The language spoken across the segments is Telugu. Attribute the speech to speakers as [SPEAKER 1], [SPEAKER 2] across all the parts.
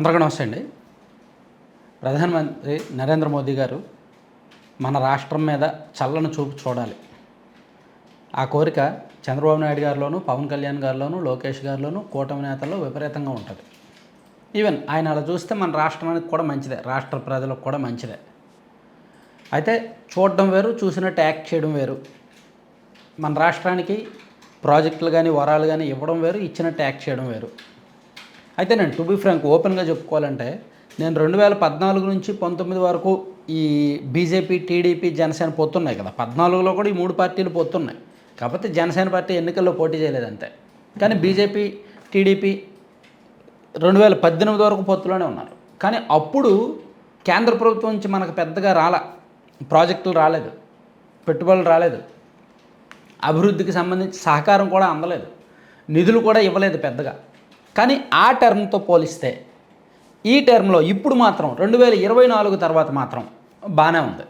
[SPEAKER 1] అందరికీ నమస్తే అండి. ప్రధానమంత్రి నరేంద్ర మోదీ గారు మన రాష్ట్రం మీద చల్లని చూపు చూడాలి. ఆ కోరిక చంద్రబాబు నాయుడు గారిలోను పవన్ కళ్యాణ్ గారిలోను లోకేష్ గారిలోను కూటమి నేతల్లో విపరీతంగా ఉంటుంది. ఈవెన్ ఆయన అలా చూస్తే మన రాష్ట్రానికి కూడా మంచిదే రాష్ట్ర ప్రజలకు కూడా మంచిదే. అయితే చూడడం వేరు చూసినట్టు యాక్ట్ చేయడం వేరు. మన రాష్ట్రానికి ప్రాజెక్టులు కానీ వరాలు కానీ ఇవ్వడం వేరు ఇచ్చినట్టు యాక్ట్ చేయడం వేరు. అయితే నేను టు బి ఫ్రాంక్ ఓపెన్గా చెప్పుకోవాలంటే నేను రెండు వేల పద్నాలుగు నుంచి పంతొమ్మిది వరకు ఈ బీజేపీ టీడీపీ జనసేన పొత్తున్నాయి కదా. పద్నాలుగులో కూడా ఈ మూడు పార్టీలు పొత్తున్నాయి కాకపోతే జనసేన పార్టీ ఎన్నికల్లో పోటీ చేయలేదంతే కానీ బీజేపీ టీడీపీ రెండు వేల పద్దెనిమిది వరకు పొత్తులోనే ఉన్నారు. కానీ అప్పుడు కేంద్ర ప్రభుత్వం నుంచి మనకు పెద్దగా రాలా ప్రాజెక్టులు రాలేదు పెట్టుబడులు రాలేదు. అభివృద్ధికి సంబంధించి సహకారం కూడా అందలేదు. నిధులు కూడా ఇవ్వలేదు పెద్దగా. కానీ ఆ టర్మ్తో పోలిస్తే ఈ టర్మ్లో ఇప్పుడు మాత్రం రెండు వేల ఇరవై నాలుగు తర్వాత మాత్రం బాగానే ఉంది.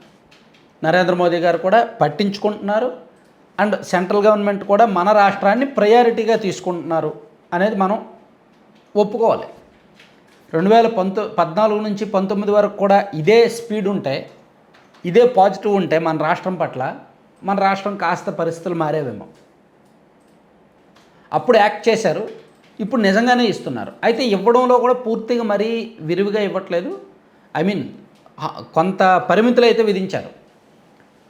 [SPEAKER 1] నరేంద్ర మోదీ గారు కూడా పట్టించుకుంటున్నారు అండ్ సెంట్రల్ గవర్నమెంట్ కూడా మన రాష్ట్రాన్ని ప్రయారిటీగా తీసుకుంటున్నారు అనేది మనం ఒప్పుకోవాలి. రెండు వేల పంతొ పద్నాలుగు నుంచి పంతొమ్మిది వరకు కూడా ఇదే స్పీడ్ ఉంటే ఇదే పాజిటివ్ ఉంటే మన రాష్ట్రం పట్ల మన రాష్ట్రం కాస్త పరిస్థితులు మారేవేమో. అప్పుడు యాక్ట్ చేశారు. ఇప్పుడు నిజంగానే ఇస్తున్నారు. అయితే ఇవ్వడంలో కూడా పూర్తిగా మరీ విరివిగా ఇవ్వట్లేదు. ఐ మీన్ కొంత పరిమితులు అయితే విధించారు.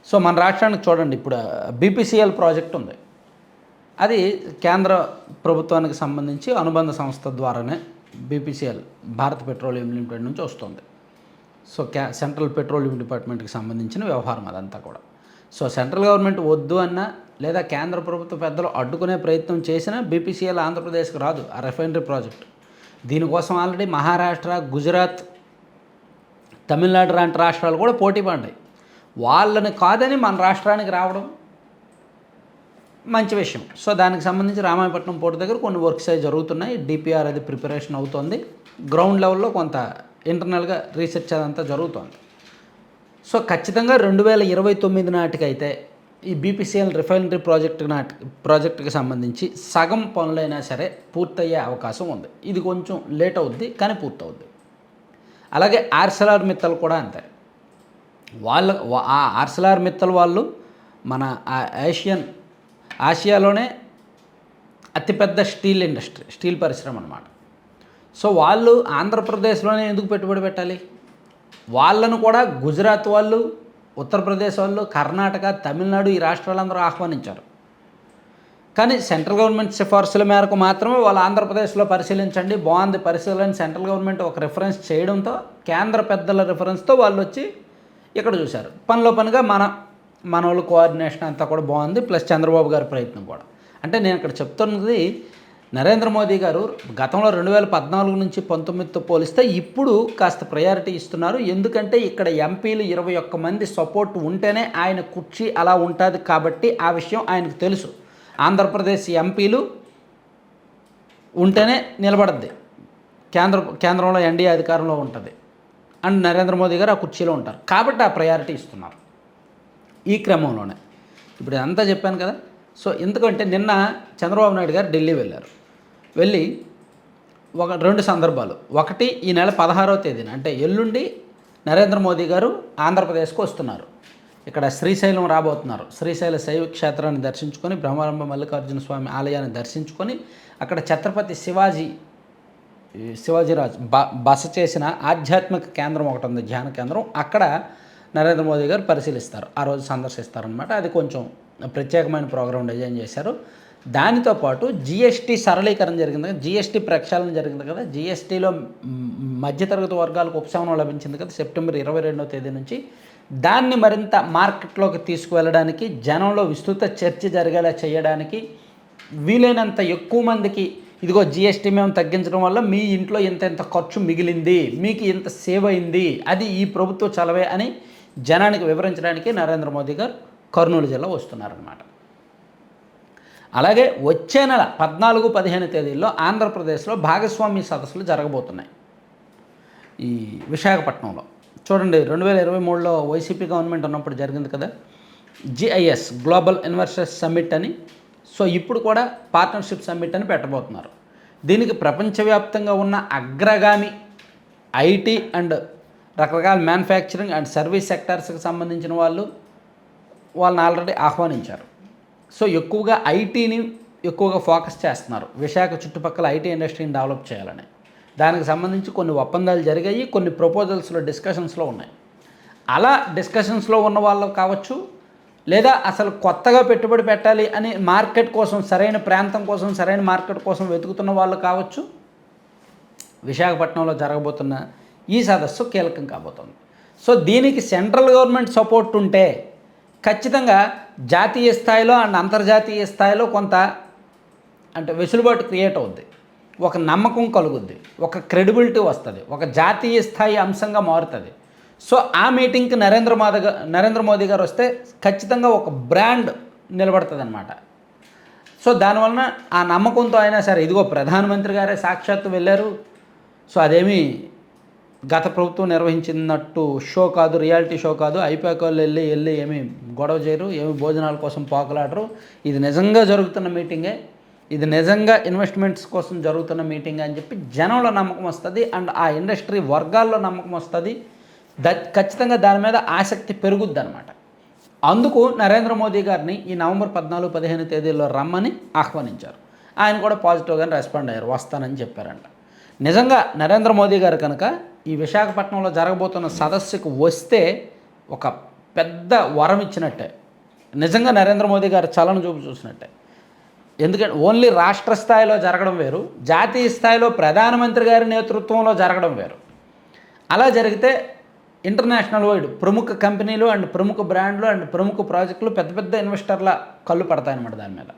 [SPEAKER 1] సో మన రాష్ట్రానికి చూడండి ఇప్పుడు బీపీసీఎల్ ప్రాజెక్ట్ ఉంది. అది కేంద్ర ప్రభుత్వానికి సంబంధించి అనుబంధ సంస్థ ద్వారానే బీపీసీఎల్ భారత్ పెట్రోలియం లిమిటెడ్ నుంచి వస్తుంది. సో క్యా సెంట్రల్ పెట్రోలియం డిపార్ట్మెంట్కి సంబంధించిన వ్యవహారం అదంతా కూడా. సో సెంట్రల్ గవర్నమెంట్ వద్దు అన్నా లేదా కేంద్ర ప్రభుత్వ పెద్దలు అడ్డుకునే ప్రయత్నం చేసినా బీపీసీఎల్ ఆంధ్రప్రదేశ్కి రాదు. ఆ రిఫైనరీ ప్రాజెక్ట్. దీనికోసం ఆల్రెడీ మహారాష్ట్ర గుజరాత్ తమిళనాడు లాంటి రాష్ట్రాలు కూడా పోటీ పడ్డాయి. వాళ్ళని కాదని మన రాష్ట్రానికి రావడం మంచి విషయం. సో దానికి సంబంధించి రామాయపట్నం పోర్టు దగ్గర కొన్ని వర్క్స్ అవి జరుగుతున్నాయి. డిపిఆర్ అది ప్రిపరేషన్ అవుతుంది. గ్రౌండ్ లెవెల్లో కొంత ఇంటర్నల్గా రీసెర్చ్ అదంతా జరుగుతోంది. సో ఖచ్చితంగా రెండు వేల ఇరవై తొమ్మిది నాటికైతే ఈ బీపీసీఎల్ రిఫైనరీ ప్రాజెక్టు నాటి ప్రాజెక్టుకి సంబంధించి సగం పనులైనా సరే పూర్తయ్యే అవకాశం ఉంది. ఇది కొంచెం లేట్ అవుద్ది కానీ పూర్తవుద్ది. అలాగే ఆర్సెలార్ మిత్తలు కూడా అంతే. వాళ్ళ ఆ ఆర్సెలార్ మిత్తల్ వాళ్ళు మన ఏషియన్ ఆసియాలోనే అతిపెద్ద స్టీల్ ఇండస్ట్రీ స్టీల్ పరిశ్రమ అన్నమాట. సో వాళ్ళు ఆంధ్రప్రదేశ్లోనే ఎందుకు పెట్టుబడి పెట్టాలి? వాళ్ళను కూడా గుజరాత్ వాళ్ళు ఉత్తరప్రదేశ్ వాళ్ళు కర్ణాటక తమిళనాడు ఈ రాష్ట్రాలందరూ ఆహ్వానించారు. కానీ సెంట్రల్ గవర్నమెంట్ సిఫార్సుల మేరకు మాత్రమే వాళ్ళు ఆంధ్రప్రదేశ్లో పరిశీలించండి. బాగుంది పరిశీలన సెంట్రల్ గవర్నమెంట్ ఒక రిఫరెన్స్ చేయడంతో కేంద్ర పెద్దల రిఫరెన్స్తో వాళ్ళు వచ్చి ఇక్కడ చూశారు. పనిలో పనిగా మన మన వాళ్ళు కోఆర్డినేషన్ అంతా కూడా బాగుంది. ప్లస్ చంద్రబాబు గారి ప్రయత్నం కూడా. అంటే నేను ఇక్కడ చెప్తున్నది నరేంద్ర మోదీ గారు గతంలో రెండు వేల పద్నాలుగు నుంచి పంతొమ్మిదితో పోలిస్తే ఇప్పుడు కాస్త ప్రయారిటీ ఇస్తున్నారు. ఎందుకంటే ఇక్కడ ఎంపీలు ఇరవై ఒక్క మంది సపోర్ట్ ఉంటేనే ఆయన కుర్చీ అలా ఉంటుంది కాబట్టి ఆ విషయం ఆయనకు తెలుసు. ఆంధ్రప్రదేశ్ ఎంపీలు ఉంటేనే నిలబడద్ది. కేంద్ర కేంద్రంలో ఎన్డీఏ అధికారంలో ఉంటుంది. అండ్ నరేంద్ర మోదీ గారు ఆ కుర్చీలో ఉంటారు. కాబట్టి ఆ ప్రయారిటీ ఇస్తున్నారు. ఈ క్రమంలోనే. ఇప్పుడు అంతా చెప్పాను కదా. సో ఎందుకంటే నిన్న చంద్రబాబు నాయుడు గారు ఢిల్లీ వెళ్ళారు. వెళ్ళి ఒక రెండు సందర్భాలు. ఒకటి ఈ నెల పదహారవ తేదీన అంటే ఎల్లుండి నరేంద్ర మోదీ గారు ఆంధ్రప్రదేశ్కు వస్తున్నారు. ఇక్కడ శ్రీశైలం రాబోతున్నారు. శ్రీశైల శైవ క్షేత్రాన్ని దర్శించుకొని బ్రహ్మారంభ మల్లికార్జున స్వామి ఆలయాన్ని దర్శించుకొని అక్కడ ఛత్రపతి శివాజీ శివాజీరాజ్ బ బస చేసిన ఆధ్యాత్మిక కేంద్రం ఒకటి ఉంది ధ్యాన కేంద్రం. అక్కడ నరేంద్ర మోదీ గారు పరిశీలిస్తారు. ఆ రోజు సందర్శిస్తారనమాట అది కొంచెం ప్రత్యేకమైన ప్రోగ్రాం డిజైన్ చేశారు. దానితో పాటు జిఎస్టీ సరళీకరణ జరిగింది కదా జిఎస్టీ ప్రక్షాళన జరిగింది కదా జిఎస్టీలో మధ్యతరగతి వర్గాలకు ఉపశమనం లభించింది కదా సెప్టెంబర్ ఇరవై రెండవ తేదీ నుంచి. దాన్ని మరింత మార్కెట్లోకి తీసుకువెళ్ళడానికి జనంలో విస్తృత చర్చ జరిగేలా చేయడానికి వీలైనంత ఎక్కువ మందికి ఇదిగో జిఎస్టీ మేము తగ్గించడం వల్ల మీ ఇంట్లో ఇంత ఇంత ఖర్చు మిగిలింది మీకు ఇంత సేవ్ అయింది అది ఈ ప్రభుత్వ చలవే అని జనానికి వివరించడానికి నరేంద్ర మోదీ గారు కర్నూలు జిల్లా వస్తున్నారన్నమాట. అలాగే వచ్చే నెల పద్నాలుగు పదిహేను తేదీల్లో ఆంధ్రప్రదేశ్లో భాగస్వామి సదస్సులు జరగబోతున్నాయి. ఈ విశాఖపట్నంలో చూడండి రెండు వేల ఇరవై మూడులో వైసీపీ గవర్నమెంట్ ఉన్నప్పుడు జరిగింది కదా జిఐఎస్ గ్లోబల్ ఇన్వెస్టర్స్ సమ్మిట్ అని. సో ఇప్పుడు కూడా పార్ట్నర్షిప్ సమ్మిట్ అని పెట్టబోతున్నారు. దీనికి ప్రపంచవ్యాప్తంగా ఉన్న అగ్రగామి ఐటీ అండ్ రకరకాల మ్యానుఫ్యాక్చరింగ్ అండ్ సర్వీస్ సెక్టార్స్కి సంబంధించిన వాళ్ళు వాళ్ళని ఆల్రెడీ ఆహ్వానించారు. సో ఎక్కువగా ఐటీని ఎక్కువగా ఫోకస్ చేస్తున్నారు. విశాఖ చుట్టుపక్కల ఐటీ ఇండస్ట్రీని డెవలప్ చేయాలని. దానికి సంబంధించి కొన్ని ఒప్పందాలు జరిగాయి కొన్ని ప్రపోజల్స్లో డిస్కషన్స్లో ఉన్నాయి. అలా డిస్కషన్స్లో ఉన్న వాళ్ళు కావచ్చు లేదా అసలు కొత్తగా పెట్టుబడి పెట్టాలి అని మార్కెట్ కోసం సరైన ప్రాంతం కోసం సరైన మార్కెట్ కోసం వెతుకుతున్న వాళ్ళు కావచ్చు విశాఖపట్నంలో జరగబోతున్న ఈ సదస్సు కీలకం కాబోతుంది. సో దీనికి సెంట్రల్ గవర్నమెంట్ సపోర్ట్ ఉంటే ఖచ్చితంగా జాతీయ స్థాయిలో అండ్ అంతర్జాతీయ స్థాయిలో కొంత అంటే వెసులుబాటు క్రియేట్ అవుద్ది. ఒక నమ్మకం కలుగుద్ది. ఒక క్రెడిబిలిటీ వస్తుంది. ఒక జాతీయ స్థాయి అంశంగా మారుతుంది. సో ఆ మీటింగ్కి నరేంద్ర మోదీ నరేంద్ర మోదీ గారు వస్తే ఖచ్చితంగా ఒక బ్రాండ్ నిలబడుతుంది అనమాట సో దానివలన ఆ నమ్మకంతో అయినా సరే ఇదిగో ప్రధానమంత్రి గారే సాక్షాత్తు వెళ్ళారు. సో అదేమి గత ప్రభుత్వం నిర్వహించినట్టు షో కాదు రియాలిటీ షో కాదు ఐపాక్ వాళ్ళు వెళ్ళి వెళ్ళి ఏమి గొడవ చేయరు ఏమి భోజనాల కోసం పోకలాడరు. ఇది నిజంగా జరుగుతున్న మీటింగే. ఇది నిజంగా ఇన్వెస్ట్మెంట్స్ కోసం జరుగుతున్న మీటింగ్ అని చెప్పి జనంలో నమ్మకం వస్తుంది అండ్ ఆ ఇండస్ట్రీ వర్గాల్లో నమ్మకం వస్తుంది. ద ఖచ్చితంగా దాని మీద ఆసక్తి పెరుగుద్ది అనమాట అందుకు నరేంద్ర మోదీ గారిని ఈ నవంబర్ పద్నాలుగు పదిహేను తేదీల్లో రమ్మని ఆహ్వానించారు. ఆయన కూడా పాజిటివ్గానే రెస్పాండ్ అయ్యారు వస్తానని చెప్పారంట. నిజంగా నరేంద్ర మోదీ గారు కనుక ఈ విశాఖపట్నంలో జరగబోతున్న సదస్సుకు వస్తే ఒక పెద్ద వరం ఇచ్చినట్టే. నిజంగా నరేంద్ర మోదీ గారు చలన చూపు చూసినట్టే. ఎందుకంటే ఓన్లీ రాష్ట్ర స్థాయిలో జరగడం వేరు జాతీయ స్థాయిలో ప్రధానమంత్రి గారి నేతృత్వంలో జరగడం వేరు. అలా జరిగితే ఇంటర్నేషనల్ వైడ్ ప్రముఖ కంపెనీలు అండ్ ప్రముఖ బ్రాండ్లు అండ్ ప్రముఖ ప్రాజెక్టులు పెద్ద పెద్ద ఇన్వెస్టర్ల కళ్ళు పడతాయన్నమాట దాని మీద.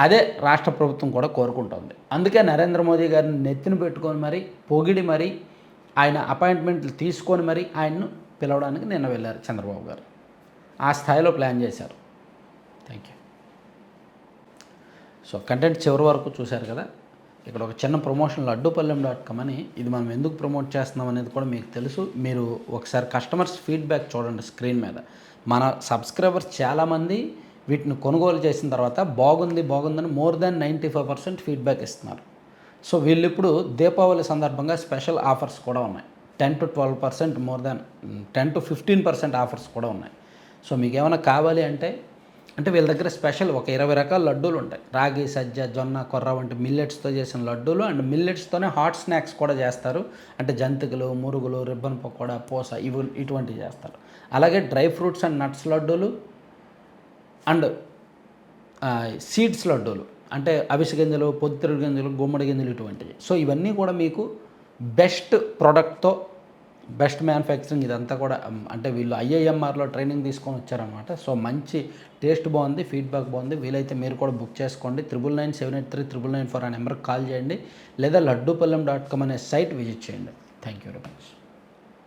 [SPEAKER 1] అదే రాష్ట్ర ప్రభుత్వం కూడా కోరుకుంటోంది. అందుకే నరేంద్ర మోదీ గారిని నెత్తిన పెట్టుకొని మరి పొగిడి మరి ఆయన అపాయింట్మెంట్లు తీసుకొని మరి ఆయన్ను పిలవడానికి నిన్న వెళ్ళారు చంద్రబాబు గారు. ఆ స్థాయిలో ప్లాన్ చేశారు. థ్యాంక్ యూ సో కంటెంట్ చివరి వరకు చూశారు కదా? ఇక్కడ ఒక చిన్న ప్రమోషన్ అడ్డుపల్లెం డాట్ కామ్ అని ఇది మనం ఎందుకు ప్రమోట్ చేస్తున్నాం అనేది కూడా మీకు తెలుసు. మీరు ఒకసారి కస్టమర్స్ ఫీడ్బ్యాక్ చూడండి స్క్రీన్ మీద. మన సబ్స్క్రైబర్స్ చాలామంది వీటిని కొనుగోలు చేసిన తర్వాత బాగుంది బాగుందని more than ninety five percent feedback ఇస్తున్నారు. సో వీళ్ళు ఇప్పుడు దీపావళి సందర్భంగా స్పెషల్ ఆఫర్స్ కూడా ఉన్నాయి. Ten to twelve percent more than ten to fifteen percent offers కూడా ఉన్నాయి. సో మీకు ఏమైనా కావాలి అంటే అంటే వీళ్ళ దగ్గర స్పెషల్ ఒక ఇరవై రకాల లడ్డూలు ఉంటాయి. రాగి సజ్జ జొన్న కొర్ర వంటి మిల్లెట్స్తో చేసిన లడ్డూలు అండ్ మిల్లెట్స్తోనే హాట్ స్నాక్స్ కూడా చేస్తారు. అంటే జంతికలు మురుగులు రిబ్బన్ పకోడా పూస ఇవి ఇటువంటివి చేస్తారు. అలాగే డ్రై ఫ్రూట్స్ అండ్ నట్స్ లడ్డూలు అండ్ సీడ్స్ లడ్డూలు. అంటే అవిసె గింజలు పొద్దుతిరుగు గింజలు గుమ్మడి గింజలు ఇటువంటివి. సో ఇవన్నీ కూడా మీకు బెస్ట్ ప్రోడక్ట్తో బెస్ట్ మ్యానుఫ్యాక్చరింగ్ ఇదంతా కూడా అంటే వీళ్ళు ఐఐఎంఆర్లో ట్రైనింగ్ తీసుకొని వచ్చారనమాట సో మంచి టేస్ట్ బాగుంది ఫీడ్బ్యాక్ బాగుంది. వీలైతే మీరు కూడా బుక్ చేసుకోండి. Triple nine seven eight three triple nine four ఆ నెంబర్కి కాల్ చేయండి. లేదా లడ్డూపల్లెం డాట్ కామ్ అనే సైట్ విజిట్ చేయండి. Thank you very much.